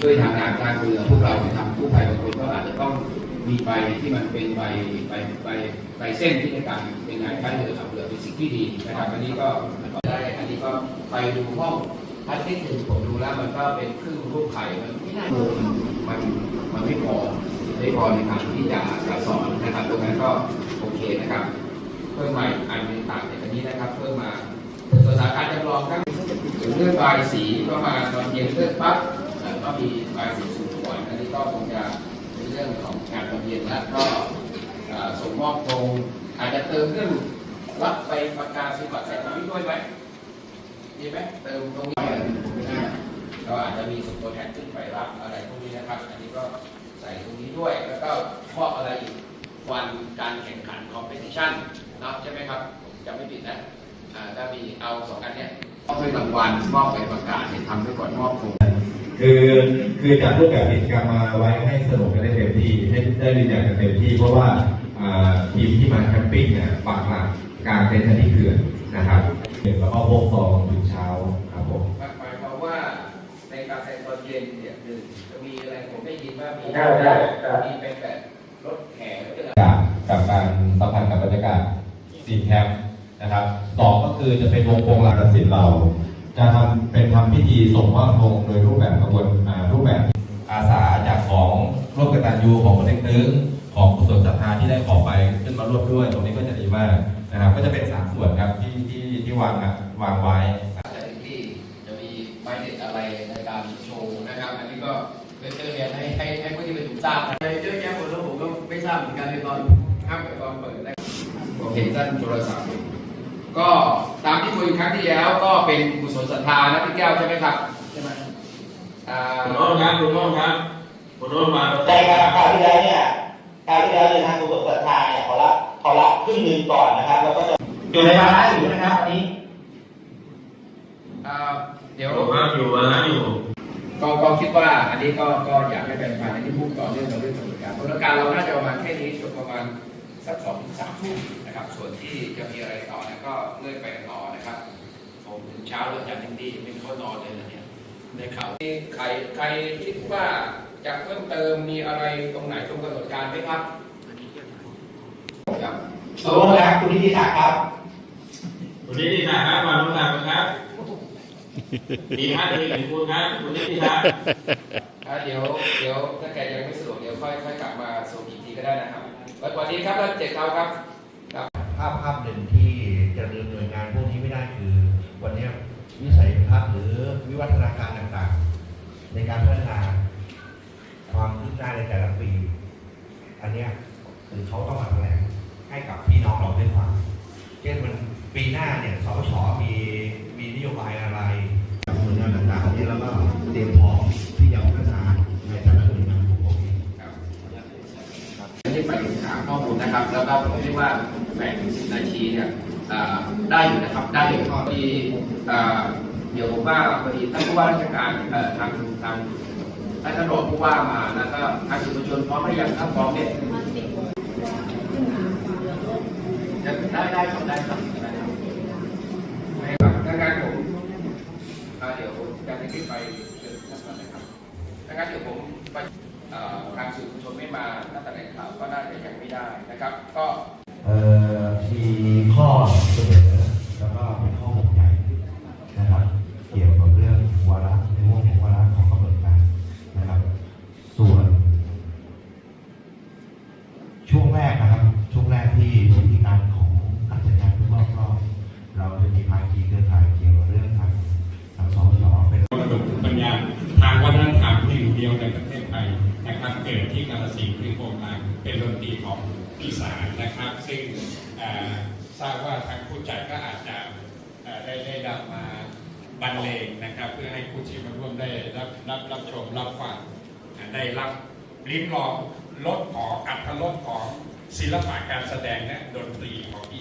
ช่วยทางการทางเรือพวกเราทำกู้ภัยบางคนก็อาจจะต้องมีใบที่มันเป็นใบใบใบใบเส้นที่ในการเป็นงานท้ายเรือขับเรือเป็นสิ่งที่ดีนะครับอันนี้ก็ได้อันนี้ก็ไปดูห้องพักนิดหนึ่งผมดูแล้วมันก็เป็นครึ่งรูปไข่มันไม่น่ามันมันไม่พอไม่พอในการที่จะจะสอนนะครับตรงนั้นก็โอเคนะครับเพิ่มมาอีกอันนึงต่างจากอันนี้นะครับเพิ่มมาส่วนสาขาจำลองครับเลือดบสีก็มาตอนเย็นเลือดปั๊บ ก็มีบายสีสูงก่อนอันนี้ก็คงจะเป็นเรื่องของงานตอนเย็นแล้วก็ส่งมอบตรงอาจจะเติมเรื่องรับไปประกาศสิบัตรใส่ตรงนี้ด้วยไหมดีไหมเติมตรงนี้ก็อาจจะมีส่งตัวแทนขึ้นไปรับอะไรพวกนี้นะครับ อันนี้ก็ใส่ตรงนี้ด้วยแล้วก็ครอบอะไรอีกวันการแข่งขันคอมเพติชันนะใช่ไหมครับจำไม่ผิดนะถ้ามีเอาสองอันเนี้ยมอบให้รางวัลมอบไปประกาศเนี่ยทำไว้ก่อนมอบโครง คือคือจัดรูปแบบกิจกรรมมาไว้ให้สนุกกันได้เต็มที่ให้ได้รีแลกซ์กันเต็มที่ เพราะว่าอ่าทีมที่มาแคมปิ้งเนี่ยปักหลักกลางเต็นท์กันที่เขื่อนนะครับแล้วก็พกซองถึงเช้าครับผมหมายความว่าในการแข่งตอนเย็นเนี่ยหนึ่งจะมีอะไรผมได้ยินว่ามีได้ได้ได้มีเป็นแบบรถแห่ก็จะกับกับการสัมพันธ์กับบรรยากาศซีนแคมป์นะครับสองก็คือจะเป็นวงโปงหลักศิลป์เรา จะทำเป็นทำพิธีส่งมอบธงโดยรูปแบบกระบวนอ่ารูปแบบอาสาจากของร่วมกตัญญูของคนเล็กนึงของกุศลศรัทธาที่ได้ขอไปขึ้นมาร่วมด้วย ตรงนี้ก็จะดีมากนะครับ ก็จะเป็นสามส่วนครับที่ที่ที่วางะวางไว้อาจจะที่จะมีใบเด็ดอะไรในการโชว์นะครับ อันนี้ก็เป็นเรียนให้ให้ให้ผู้ที่เป็นถูกทราบอะไรเยอะแยะหมดแล้วผมก็ไม่ทราบเหมือนกันในตอนครับตอนเปิดแรกผมเห็นท่านโทรศัพท์ ก็ตามที่คุยครั้งที่แล้วก็เป็นกุศลศรัทธานะพี่แก้วใช่ไหมครับใช่ไหมอ่าคุณโน้ตครับคุณโน้ตครับคุณโน้ตมาใช่ครับคราวที่แล้วเนี่ยคราวที่แล้วเนี่ยทางกรมศรัทธาเนี่ยเขารับเขารับครึ่งหนึ่งก่อนนะครับ แล้วก็จะอยู่ในวาระอยู่นะครับอันนี้อ่าเดี๋ยวอยู่ครับอยู่นะอยู่ก็ก็คิดว่าอันนี้ก็ก็อยากให้เป็นภายในที่พูดต่อเนื่องกับเรื่องของการบริการเราน่าจะประมาณแค่นี้จนประมาณ สักสองถึงสามทุ่มนะครับ ส่วนที่จะมีอะไรต่อเนี่ยก็เลื่อนไปต่อนะครับ ผมถึงเช้าแล้วจันทร์ยังดีไม่เข้านอนเลยนะเนี่ยในข่าวที่ใครใครคิดว่าจะเพิ่มเติมมีอะไรตรงไหนตรงกำหนดการไหมครับครับโอ้ครับคุณนิติศักดิ์ครับคุณนิติศาสตร์ครับมาลุ้นกันครับมีท่านมีหนึ่งคุณครับคุณนิติศาสตร์อะเดี๋ยวเดี๋ยวถ้าแกยังไม่สะดวกเดี๋ยวค่อยค่อยกลับมาส่งอีกทีก็ได้นะครับ สวัสดีครับท่านเจ็ดเขาครับ ภาพภาพหนึ่งที่จะดำเนินงานพวกนี้ไม่ได้คือ วันนี้วิสัยทัศน์หรือวิวัฒนาการต่างๆ ในการพัฒนาความคืบหน้าในแต่ละปี อันนี้คือเขาต้องมาแถลงให้กับพี่น้องเราได้ฟังเช่นมันปีหน้าเนี่ยสชมี หาข้อมูลนะครับ แล้วก็ผมคิดว่าแปดถึงสิบนาทีเนี่ยได้อยู่นะครับ ได้อยู่พอดีอ่เดี๋ยวผมว่าพอดีท่านผู้ว่าราชการทางทางท่านตำรวจผู้ว่ามาแล้วก็ทางสื่อมวลชนพร้อมหรือยังถ้าพร้อมเนี่ยได้ได้ครับได้ครับได้ครับไม่ครับถ้างั้นผมเดี๋ยวจะไปขึ้นไปเชิญท่านก่อนนะครับถ้างั้นเดี๋ยวผมไป ทางสื่อมวลชนไม่มาถ้าแถลงข่าวก็น่าจะยังไม่ได้นะครับ ก็เอ่อมีข้อเสนอแล้วก็เป็นข้อห่วงใยนะครับ เกี่ยวกับเรื่องวาระในวงของวาระของกำหนดการนะครับ ส่วน ช่วงแรกนะครับ ช่วงแรกที่วิธีการของการจัดการทุกรอบรอบเราจะมีภาคีเครือข่ายเกี่ยว เกิดที่กาฬสินธุ์คือโครงกาเป็นดนตรีของอีสานนะครับ ซึ่งทราบว่าทางผู้จัดก็อาจจะได้ได้นำมาบรรเลงนะครับ เพื่อให้ผู้ที่มาร่วมได้รับรับรับชมรับฟังได้รับลิ้มลองรสของอัตรสของศิลปะการแสดงและดนตรีของอี